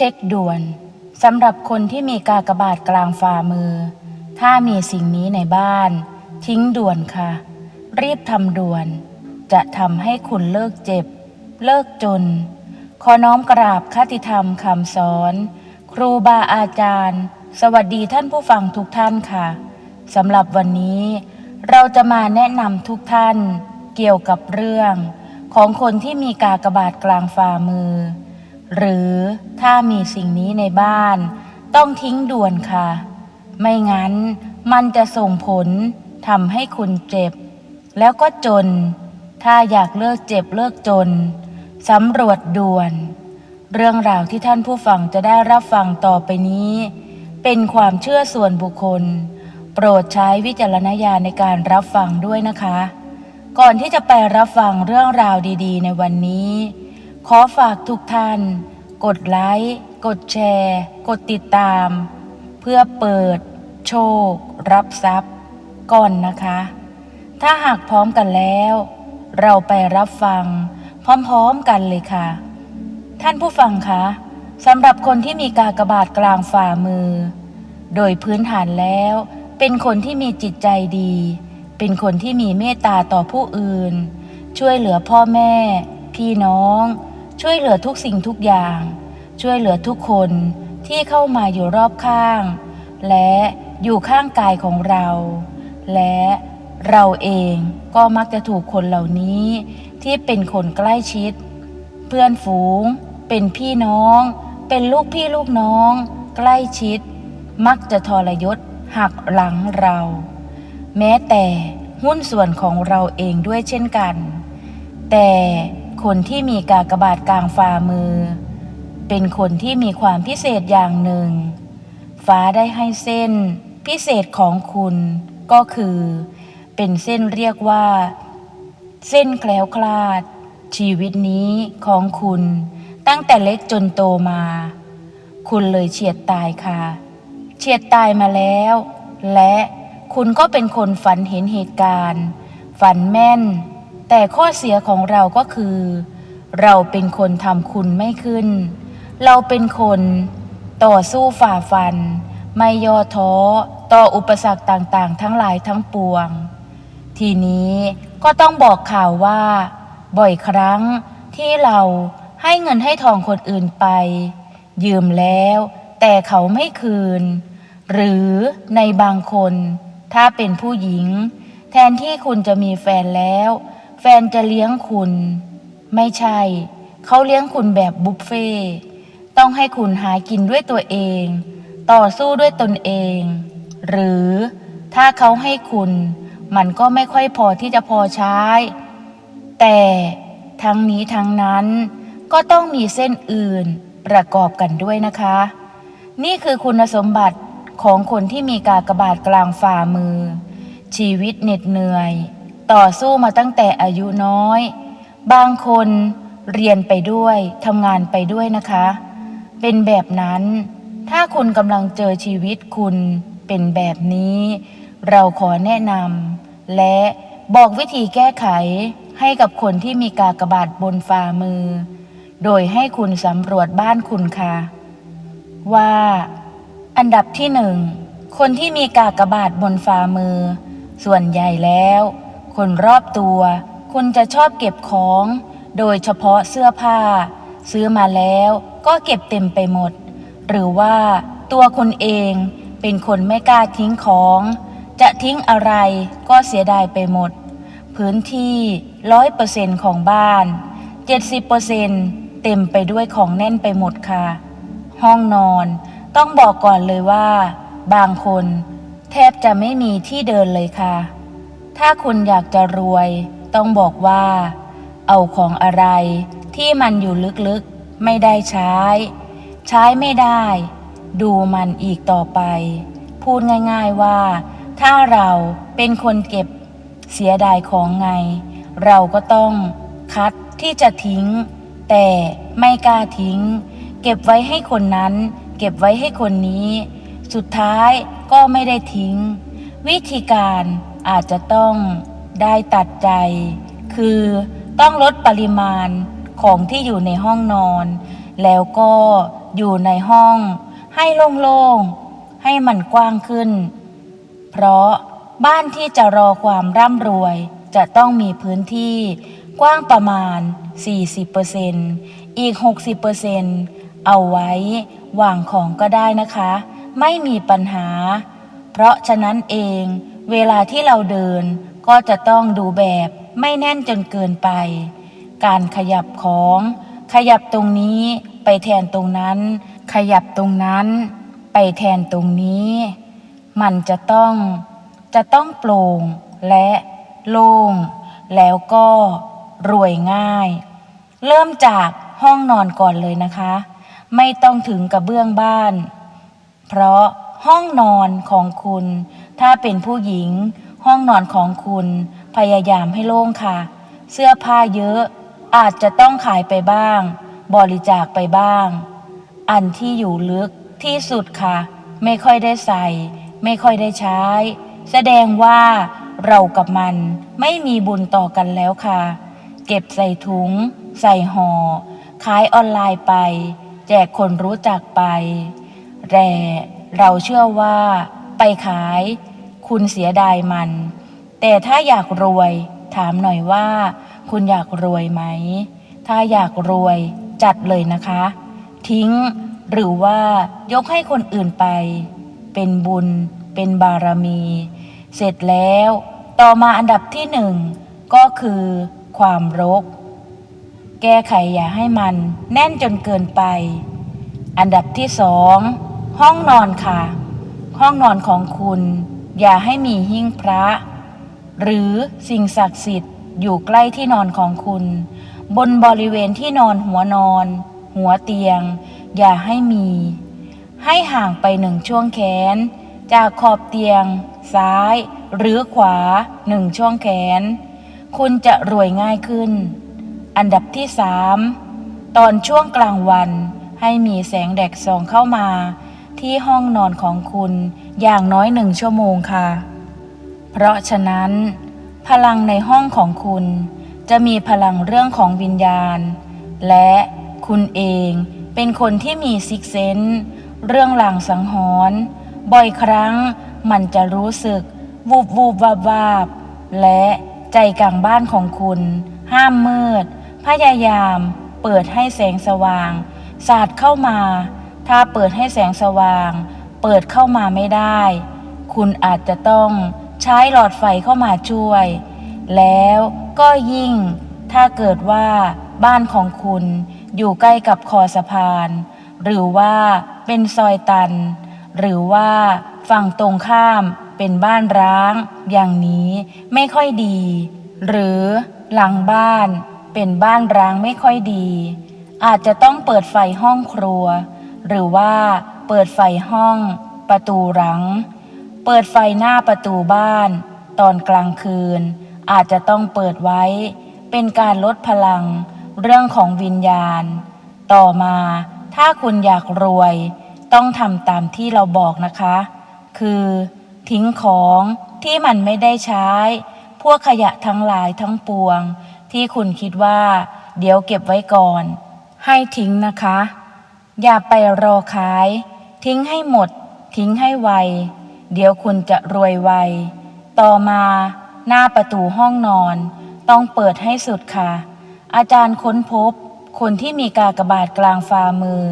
เช็คด่วนสำหรับคนที่มีกากบาทกลางฝ่ามือ ถ้ามีสิ่งนี้ในบ้าน ทิ้งด่วนค่ะ รีบทำด่วน จะทำให้คุณเลิกเจ็บ เลิกจน ขอน้อมกราบคติธรรมคำสอน ครูบาอาจารย์ สวัสดีท่านผู้ฟังทุกท่านค่ะสำหรับวันนี้ เราจะมาแนะนำทุกท่าน เกี่ยวกับเรื่อง ของคนที่มีกากบาทกลางฝ่ามือ หรือถ้ามีสิ่งนี้ในบ้าน ต้องทิ้งด่วนค่ะ ไม่งั้นมันจะส่งผลทำให้คุณเจ็บ แล้วก็จน ถ้าอยากเลิกเจ็บเลิกจนสำรวจด่วน เรื่องราวที่ท่านผู้ฟังจะได้รับฟังต่อไปนี้ เป็นความเชื่อส่วนบุคคล โปรดใช้วิจารณญาณในการรับฟังด้วยนะคะ ก่อนที่จะไปรับฟังเรื่องราวดี ๆ ในวันนี้ ขอฝากทุกท่าน กดไลค์ กดแชร์ กดติดตาม เพื่อเปิด โชค รับทรัพย์ ก่อนนะคะ ถ้าหากพร้อมกันแล้ว เราไปรับฟัง พร้อมๆกันเลยค่ะ ท่านผู้ฟังคะสำหรับคนที่มีกากบาทกลางฝ่ามือ โดยพื้นฐานแล้ว เป็นคนที่มีจิตใจดี เป็นคนที่มีเมตตาต่อผู้อื่น ช่วยเหลือพ่อแม่ พี่น้อง ช่วยเหลือทุกสิ่งทุกอย่าง ช่วยเหลือทุกคนที่เข้ามาอยู่รอบข้าง และอยู่ข้างกายของเรา และเราเองก็มักจะถูกคนเหล่านี้ที่เป็นคนใกล้ชิด เพื่อนฝูง เป็นพี่น้อง เป็นลูกพี่ลูกน้อง ใกล้ชิด มักจะทรยศหักหลังเรา แม้แต่หุ้นส่วนของเราเองด้วยเช่นกัน แต่ คนที่มีกากบาทกลางฝ่ามือ เป็นคนที่มีความพิเศษอย่างหนึ่ง ฟ้าได้ให้เส้น พิเศษของคุณก็คือ เป็นเส้นเรียกว่า เส้นแคล้วคลาด ชีวิตนี้ของคุณตั้งแต่เล็กจนโตมา คุณเลยเฉียดตายค่ะ เฉียดตายมาแล้ว และคุณก็เป็นคนฝันเห็นเหตุการณ์ ฝันแม่น แต่ข้อเสียของเราก็คือ เราเป็นคนทำคุณไม่ขึ้น เราเป็นคนต่อสู้ฝ่าฟัน ไม่ย่อท้อต่ออุปสรรคต่างๆ ทั้งหลายทั้งปวง ทีนี้ก็ต้องบอกข่าวว่า บ่อยครั้งที่เราให้เงินให้ทองคนอื่นไป ยืมแล้วแต่เขาไม่คืน หรือในบางคน ถ้าเป็นผู้หญิง แทนที่คุณจะมีแฟนแล้ว แฟนจะเลี้ยงคุณ ไม่ใช่ เขาเลี้ยงคุณแบบบุฟเฟ่ต้องให้คุณหากินด้วยตัวเอง ต่อสู้ด้วยตนเอง หรือถ้าเขาให้คุณ มันก็ไม่ค่อยพอที่จะพอใช้ แต่ทั้งนี้ทั้งนั้นก็ต้องมีเส้นอื่นประกอบกันด้วยนะคะ นี่คือคุณสมบัติของคนที่มีกากบาทกลางฝ่ามือ ชีวิตเหน็ดเหนื่อย ต่อสู้มาตั้งแต่อายุน้อย บางคนเรียนไปด้วยทำงานไปด้วยนะคะ เป็นแบบนั้น ถ้าคุณกำลังเจอชีวิตคุณเป็นแบบนี้ เราขอแนะนำและบอกวิธีแก้ไขให้กับคนที่มีกากบาทบนฝ่ามือ โดยให้คุณสำรวจบ้านคุณค่ะ ว่า อันดับที่หนึ่งคนที่มีกากบาทบนฝ่ามือ ส่วนใหญ่แล้ว คนรอบตัว คุณจะชอบเก็บของ โดยเฉพาะเสื้อผ้า ซื้อมาแล้วก็เก็บเต็มไปหมด หรือว่าตัวคุณเองเป็นคนไม่กล้าทิ้งของ จะทิ้งอะไรก็เสียดายไปหมด พื้นที่ร้อยเปอร์เซ็นของบ้าน 70%เต็มไปด้วยของแน่นไปหมดค่ะ ห้องนอนต้องบอกก่อนเลยว่า บางคน แทบจะไม่มีที่เดินเลยค่ะ ถ้าคุณอยากจะรวย ต้องบอกว่า เอาของอะไรที่มันอยู่ลึกๆ ไม่ได้ใช้ ใช้ไม่ได้ ดูมันอีกต่อไป พูดง่ายๆว่า ถ้าเราเป็นคนเก็บเสียดายของไง เราก็ต้องคัดที่จะทิ้ง แต่ไม่กล้าทิ้ง เก็บไว้ให้คนนั้น เก็บไว้ให้คนนี้ สุดท้ายก็ไม่ได้ทิ้ง วิธีการอาจจะต้องได้ตัดใจ คือต้องลดปริมาณของที่อยู่ในห้องนอน แล้วก็อยู่ในห้อง ให้โล่งๆ ให้มันกว้างขึ้น เพราะบ้านที่จะรอความร่ำรวย จะต้องมีพื้นที่กว้างประมาณ 40%อีก 60%เอาไว้วางของก็ได้นะคะ ไม่มีปัญหา เพราะฉะนั้นเอง เวลาที่เราเดินก็จะต้องดูแบบไม่แน่นจนเกินไป การขยับของ ขยับตรงนี้ไปแทนตรงนั้น ขยับตรงนั้น ไปแทนตรงนี้ มันจะต้อง จะต้องโปร่งและโล่งแล้วก็รวยง่าย เริ่มจากห้องนอนก่อนเลยนะคะ ไม่ต้องถึงกับเบื้องบ้าน เพราะห้องนอนของคุณ ถ้าเป็นผู้หญิง ห้องนอนของคุณพยายามให้โล่งค่ะ เสื้อผ้าเยอะ อาจจะต้องขายไปบ้าง บริจาคไปบ้าง อันที่อยู่ลึกที่สุดค่ะ ไม่ค่อยได้ใส่ ไม่ค่อยได้ใช้ แสดงว่าเรากับมันไม่มีบุญต่อกันแล้วค่ะ เก็บใส่ถุง ใส่ห่อขายออนไลน์ไป แจกคนรู้จักไปแต่เราเชื่อว่าไปขาย คุณเสียดายมัน แต่ถ้าอยากรวย ถามหน่อยว่า คุณอยากรวยไหม ถ้าอยากรวยจัดเลยนะคะ ทิ้ง หรือว่ายกให้คนอื่นไป เป็นบุญ เป็นบารมี เสร็จแล้ว ต่อมาอันดับที่หนึ่งก็คือ ความรก แก้ไขอย่าให้มัน แน่นจนเกินไป อันดับที่สองห้องนอนค่ะ ห้องนอนของคุณ อย่าให้มีหิ้งพระ หรือสิ่งศักดิ์สิทธิ์อยู่ใกล้ที่นอนของคุณ บนบริเวณที่นอนหัวนอน หัวเตียง อย่าให้มี ให้ห่างไปหนึ่งช่วงแขน จากขอบเตียง ซ้าย หรือขวาหนึ่งช่วงแขน คุณจะรวยง่ายขึ้น อันดับที่สามตอนช่วงกลางวันให้มีแสงแดดส่องเข้ามา ที่ห้องนอนของคุณ อย่างน้อยหนึ่งชั่วโมงค่ะ เพราะฉะนั้น พลังในห้องของคุณจะมีพลังเรื่องของวิญญาณ และคุณเองเป็นคนที่มีซิกเซนเรื่องหลังสังหรณ์บ่อยครั้งมันจะรู้สึก วูบวูบวาบวาบและใจกลางบ้านของคุณ ห้ามมืด พยายามเปิดให้แสงสว่าง สาดเข้ามา ถ้าเปิดให้แสงสว่าง เปิดเข้ามาไม่ได้ คุณอาจจะต้องใช้หลอดไฟเข้ามาช่วย แล้วก็ยิ่ง ถ้าเกิดว่าบ้านของคุณอยู่ใกล้กับคอสะพาน หรือว่าเป็นซอยตัน หรือว่าฝั่งตรงข้ามเป็นบ้านร้าง อย่างนี้ไม่ค่อยดี หรือหลังบ้านเป็นบ้านร้างไม่ค่อยดี อาจจะต้องเปิดไฟห้องครัว หรือว่า เปิดไฟห้อง ประตูหลัง เปิดไฟหน้าประตูบ้าน ตอนกลางคืน อาจจะต้องเปิดไว้ เป็นการลดพลัง เรื่องของวิญญาณ ต่อมาถ้าคุณอยากรวย ต้องทำตามที่เราบอกนะคะ คือ ทิ้งของที่มันไม่ได้ใช้ พวกขยะทั้งหลายทั้งปวง ที่คุณคิดว่า เดี๋ยวเก็บไว้ก่อน ให้ทิ้งนะคะอย่าไปรอขาย ทิ้งให้หมด ทิ้งให้ไว เดี๋ยวคุณจะรวยไว ต่อมาหน้าประตูห้องนอน ต้องเปิดให้สุดค่ะ อาจารย์ค้นพบ คนที่มีกากบาทกลางฝ่ามือ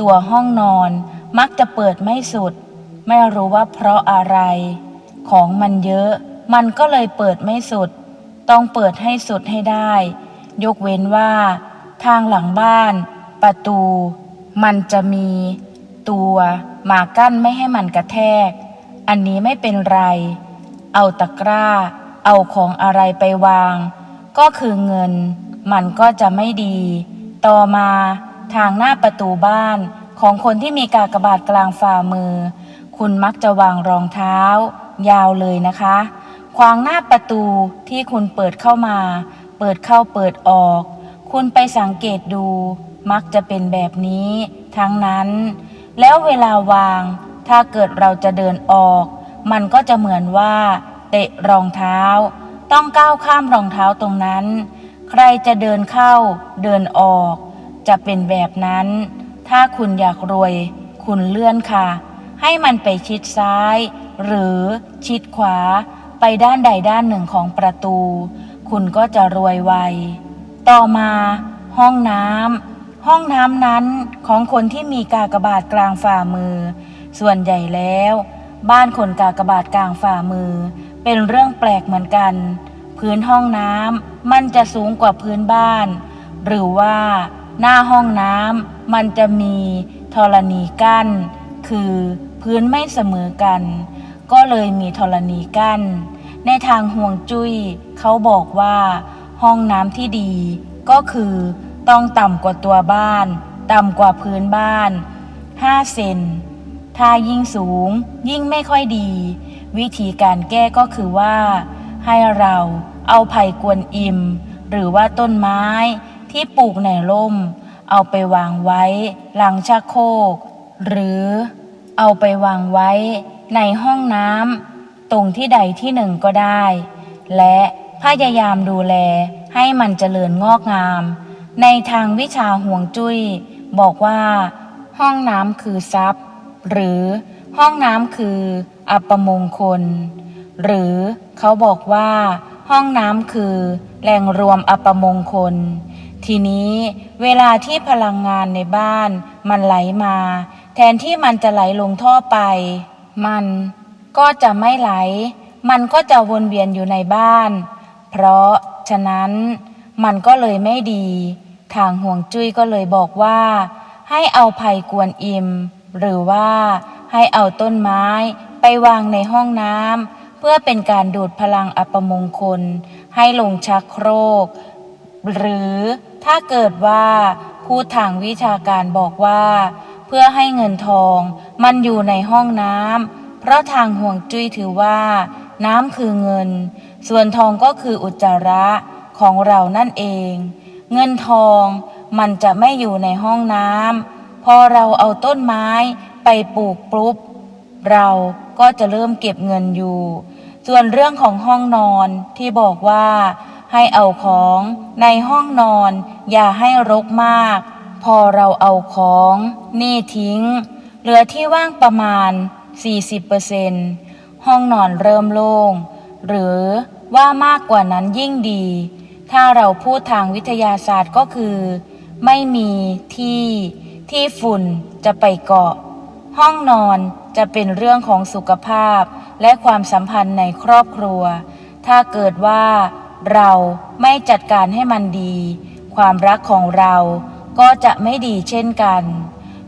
ตัวห้องนอนมักจะเปิดไม่สุด ไม่รู้ว่าเพราะอะไร ของมันเยอะ มันก็เลยเปิดไม่สุด ต้องเปิดให้สุดให้ได้ ยกเว้นว่า ทางหลังบ้าน ประตู มันจะมี ตัว มากั้นไม่ให้มันกระแทก อันนี้ไม่เป็นไร เอาตะกร้า เอาของอะไรไปวาง ก็คือเงิน มันก็จะไม่ดี ต่อมาทางหน้าประตูบ้านของคนที่มีกากบาทกลางฝ่ามือ คุณมักจะวางรองเท้า ยาวเลยนะคะ ขวางหน้าประตูที่คุณเปิดเข้ามา เปิดเข้าเปิดออก คุณไปสังเกตดู มักจะเป็นแบบนี้ ทั้งนั้น แล้วเวลาวาง ถ้าเกิดเราจะเดินออก มันก็จะเหมือนว่า เตะรองเท้า ต้องก้าวข้ามรองเท้าตรงนั้น ใครจะเดินเข้า เดินออก จะเป็นแบบนั้น ถ้าคุณอยากรวย คุณเลื่อนค่ะ ให้มันไปชิดซ้าย หรือชิดขวา ไปด้านใดด้านหนึ่งของประตู คุณก็จะรวยไว ต่อมา ห้องน้ำ ห้องน้ำนั้นของคนที่มีกากบาทกลางฝ่ามือ ส่วนใหญ่แล้ว บ้านคนกากบาทกลางฝ่ามือ เป็นเรื่องแปลกเหมือนกัน พื้นห้องน้ำมันจะสูงกว่าพื้นบ้าน หรือว่าหน้าห้องน้ำมันจะมีธรณีกั้น คือพื้นไม่เสมอกัน ก็เลยมีธรณีกั้น ในทางห่วงจุย้ยเขาบอกว่า ห้องน้ำที่ดีก็คือ ต้องต่ำกว่าตัวบ้าน ต่ำกว่าพื้นบ้าน 5 เซน ถ้ายิ่งสูงยิ่งไม่ค่อยดี วิธีการแก้ก็คือว่า ให้เราเอาไผ่กวนอิม หรือว่าต้นไม้ที่ปลูกในร่ม เอาไปวางไว้ หลังชักโครกหรือเอาไปวางไว้ในห้องน้ำตรงที่ใดที่หนึ่งก็ได้ และพยายามดูแลให้มันเจริญงอกงาม ในทางวิชาห่วงจุ้ย บอกว่า ห้องน้ำคือทรัพย์ หรือห้องน้ำคือ อัปมงคล หรือเขาบอกว่า ห้องน้ำคือ แหล่งรวมอัปมงคล ทีนี้เวลาที่พลังงานในบ้าน มันไหลมา แทนที่มันจะไหลลงท่อไป มันก็จะไม่ไหล มันก็จะวนเวียนอยู่ในบ้าน เพราะฉะนั้นมันก็เลยไม่ดี ทางห่วงจุ้ยก็เลยบอกว่า ให้เอาไผ่กวนอิม หรือว่าให้เอาต้นไม้ไปวางในห้องน้ำเพื่อเป็นการดูดพลังอัปมงคล ให้ลงชักโครก หรือถ้าเกิดว่าพูดทางวิชาการบอกว่า เพื่อให้เงินทองมันอยู่ในห้องน้ำเพราะทางห่วงจุ้ยถือว่า น้ำคือเงิน ส่วนทองก็คืออุจจาระของเรานั่นเอง เงินทองมันจะไม่อยู่ในห้องน้ำพอเราเอาต้นไม้ไปปลูกปุ๊บ เราก็จะเริ่มเก็บเงินอยู่ ส่วนเรื่องของห้องนอนที่บอกว่า ให้เอาของในห้องนอน อย่าให้รกมาก พอเราเอาของนี่ทิ้ง เหลือที่ว่างประมาณ 40%ห้องนอนเริ่มโล่ง หรือว่ามากกว่านั้นยิ่งดี ถ้าเราพูดทางวิทยาศาสตร์ก็คือ ไม่มีที่ที่ฝุ่นจะไปเกาะ ห้องนอนจะเป็นเรื่องของสุขภาพ และความสัมพันธ์ในครอบครัว ถ้าเกิดว่าเราไม่จัดการให้มันดี ความรักของเราก็จะไม่ดีเช่นกัน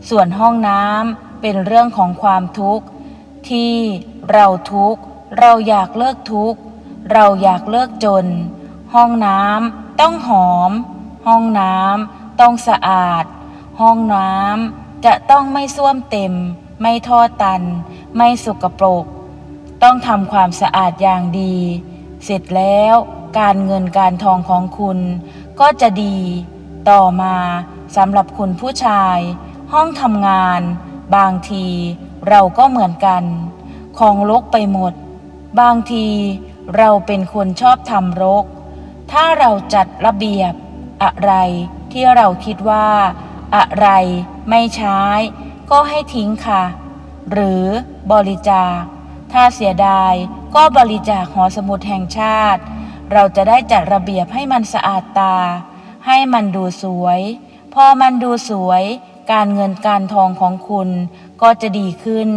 ส่วนห้องน้ำเป็นเรื่องของความทุกข์ ที่เราทุกข์ เราอยากเลิกทุกข์ เราอยากเลิกจน ห้องน้ำต้องหอม ห้องน้ำต้องสะอาด ห้องน้ำจะต้องไม่ส้วมเต็ม ไม่ท่อตัน ไม่สกปรก ต้องทำความสะอาดอย่างดี เสร็จแล้วการเงินการทองของคุณ ก็จะดี ต่อมาสำหรับคุณผู้ชาย ห้องทำงาน บางทีเราก็เหมือนกัน ของลกไปหมด บางทีเราเป็นคนชอบทำรก ถ้าเราจัดระเบียบ อะไรที่เราคิดว่า อะไรไม่ใช้ ก็ให้ทิ้งค่ะ หรือบริจาค ถ้าเสียดายก็บริจาคหอสมุดแห่งชาติ เราจะได้จัดระเบียบให้มันสะอาดตา ให้มันดูสวย พอมันดูสวย การเงินการทองของคุณก็จะดีขึ้น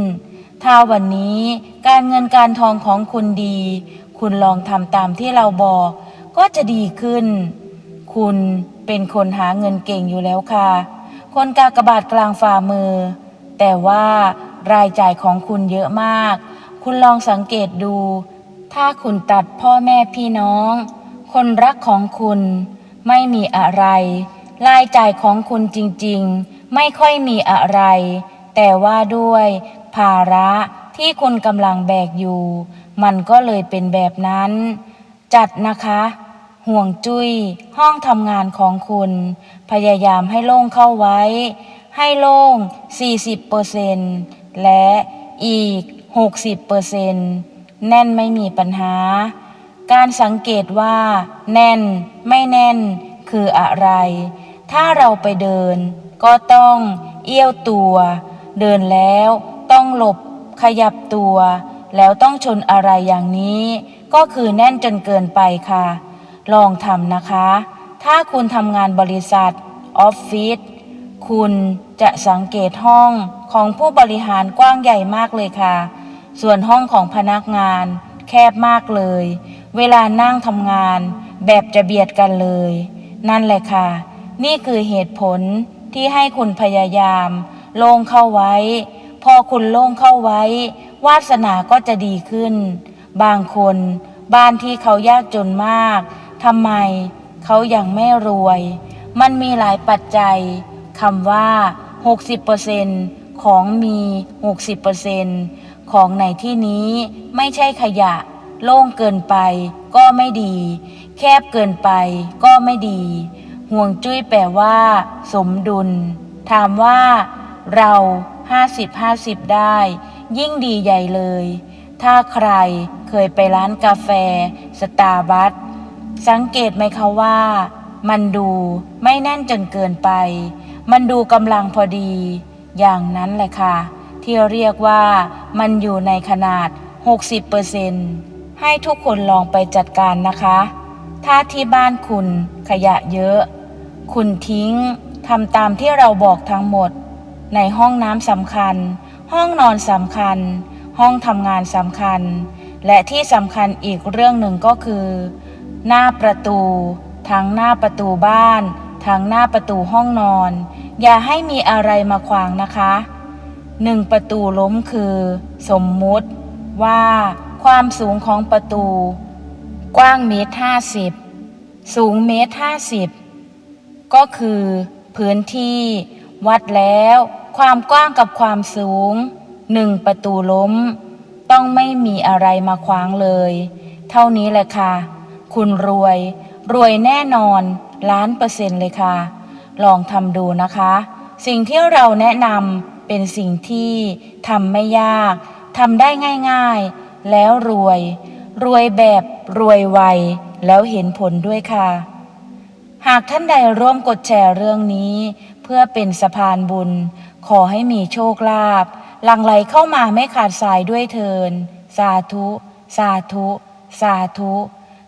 ถ้าวันนี้การเงินการทองของคุณดี คุณลองทำตามที่เราบอก ก็จะดีขึ้น คุณเป็นคนหาเงินเก่งอยู่แล้วค่ะ คนกากบาทกลางฝ่ามือ แต่ว่ารายจ่ายของคุณเยอะมาก คุณลองสังเกตดู ถ้าคุณตัดพ่อแม่พี่น้อง คนรักของคุณไม่มีอะไร รายจ่ายของคุณจริงๆ ไม่ค่อยมีอะไร แต่ว่าด้วยภาระที่คุณกำลังแบกอยู่ มันก็เลยเป็นแบบนั้น จัดนะคะ ห่วงจุย้ยห้องทำงานของคุณ พยายามให้โล่งเข้าไว้ ให้โล่ง 40%และอีก 60%แน่นไม่มีปัญหา การสังเกตว่า แน่น ไม่แน่น คืออะไร ถ้าเราไปเดิน ก็ต้องเอี้ยวตัว เดินแล้วต้องหลบขยับตัว แล้วต้องชนอะไรอย่างนี้ ก็คือแน่นจนเกินไปค่ะ ลองทำนะคะ ถ้าคุณทำงานบริษัทออฟฟิศคุณจะสังเกตห้องของผู้บริหารกว้างใหญ่มากเลยค่ะ ส่วนห้องของพนักงาน แคบมากเลย เวลานั่งทำงาน แบบจะเบียดกันเลย นั่นแหละค่ะ นี่คือเหตุผลที่ให้คุณพยายาม โล่งเข้าไว้ พอคุณโล่งเข้าไว้ วาสนาก็จะดีขึ้น บางคน บ้านที่เขายากจนมาก ทำไมเขายังไม่รวย มันมีหลายปัจจัยคำว่า 60%ของมี 60%ของในที่นี้ไม่ใช่ขยะ โล่งเกินไปก็ไม่ดี แคบเกินไปก็ไม่ดี ห่วงจุ้ยแปลว่า สมดุล ถามว่า เรา 50-50 ได้ ยิ่งดีใหญ่เลย ถ้าใครเคยไปร้านกาแฟ สตาร์บัค สังเกตไหมคะว่า มันดูไม่แน่นจนเกินไป มันดูกำลังพอดี อย่างนั้นแหละค่ะ ที่เรียกว่ามันอยู่ในขนาด 60%ให้ทุกคนลองไปจัดการนะคะ ถ้าที่บ้านคุณขยะเยอะ คุณทิ้งทำตามที่เราบอกทั้งหมด ในห้องน้ำสำคัญ ห้องนอนสำคัญ ห้องทำงานสำคัญ และที่สำคัญอีกเรื่องหนึ่งก็คือ หน้าประตู ทั้งหน้าประตูบ้าน ทั้งหน้าประตูห้องนอน อย่าให้มีอะไรมาขวางนะคะหนึ่งประตูล้มคือ สมมุติ ว่าความสูงของประตู กว้างเมตรห้าสิบสูงเมตรห้าสิบก็คือ พื้นที่ วัดแล้ว ความกว้างกับความสูงหนึ่งประตูล้ม ต้องไม่มีอะไรมาขวางเลย เท่านี้แหละค่ะ คุณรวย รวยแน่นอนล้านเปอร์เซ็นต์เลยค่ะ ลองทำดูนะคะ สิ่งที่เราแนะนำเป็นสิ่งที่ทำไม่ยากทำได้ง่ายๆ แล้วรวย รวยแบบรวยไวแล้วเห็นผลด้วยค่ะ หากท่านใดร่วมกดแชร์เรื่องนี้ เพื่อเป็นสะพานบุญ ขอให้มีโชคลาภหลั่งไหลเข้ามาไม่ขาดสายด้วยเทิน สาธุ สาธุ สาธุ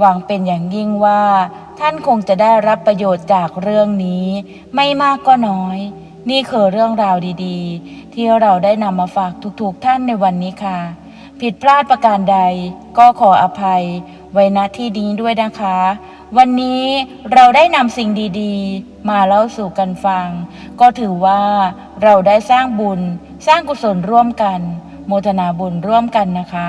หวังเป็นอย่างยิ่งว่า ท่านคงจะได้รับประโยชน์จากเรื่องนี้ ไม่มากก็น้อย นี่คือเรื่องราวดีๆ ที่เราได้นำมาฝากทุกๆท่านในวันนี้ค่ะ ผิดพลาดประการใด ก็ขออภัย ไว้ณที่นี้ด้วยนะคะ วันนี้เราได้นำสิ่งดีๆ มาเล่าสู่กันฟัง ก็ถือว่าเราได้สร้างบุญ สร้างกุศลร่วมกัน โมทนาบุญร่วมกันนะคะ